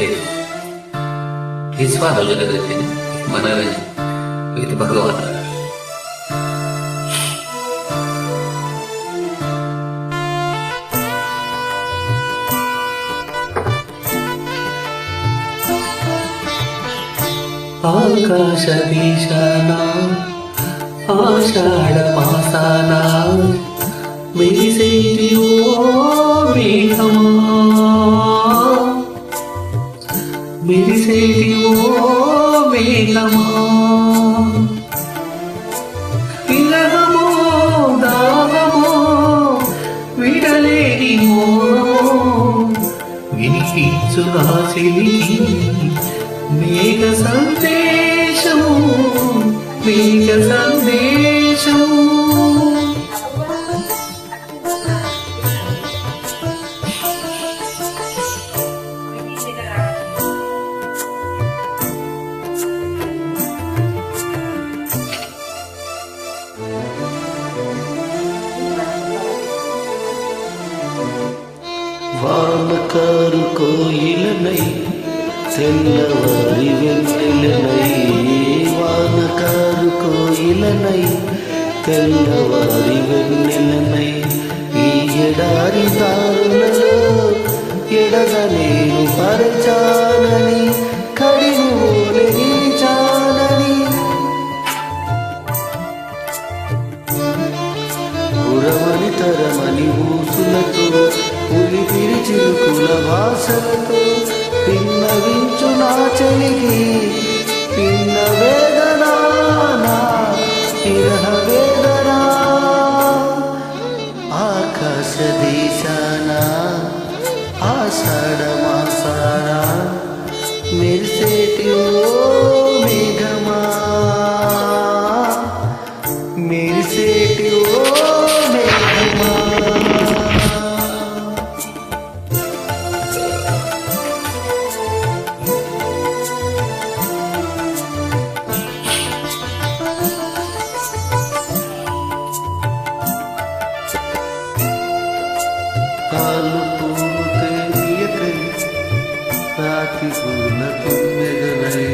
లేదు నిస్వాదాలు కదండి మనరంజన్ విత్ భగవాన్ ఆకాశ దీశాన ఆషాఢ మాసాన మెరిసేది ఓ మేఘమా విరహమో దాహమో విడలేని మోహమో మేఘ సందేశము మేఘ సందేశము. వానకారు కోయిలనై తెల్లవారి వెన్నెలనై వానకారు కోయిలనై తెల్లవారి వెన్నెలనై ఈ ఎడారి దారులలో ఎడగ నేను పరచానని కడిమూలె నిలిచానని పురమని తరమని ఊసులతో చిరుకుల పిరిచిలుకుల వాసనతో పిన్నవించు నా చలిగి పిన్న వేదనా నా విరహ వేదనా. ఆకాశ దేశాన ఆషాఢ మాసాన మెరిసేటి ఓ మేఘమా. మెరిసేటి ఓ మేఘమా. కాలు పూలు తేలియకై రాతి పూల తుమ్మెదలై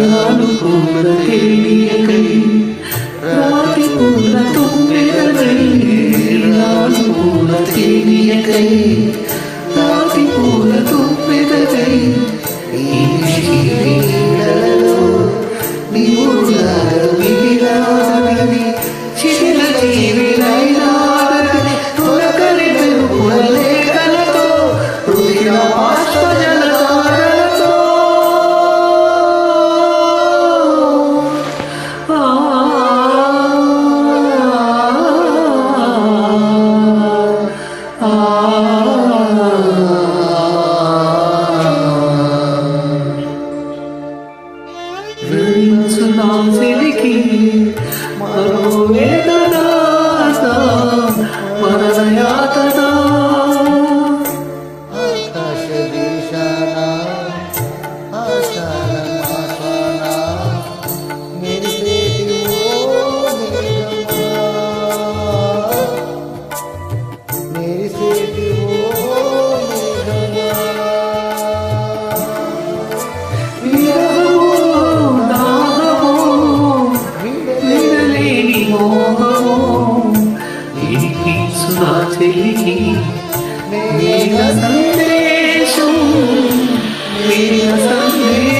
రాను పూల తేలియకై love, but स्वाथिः नीलसन्देशो नीलसन्देशो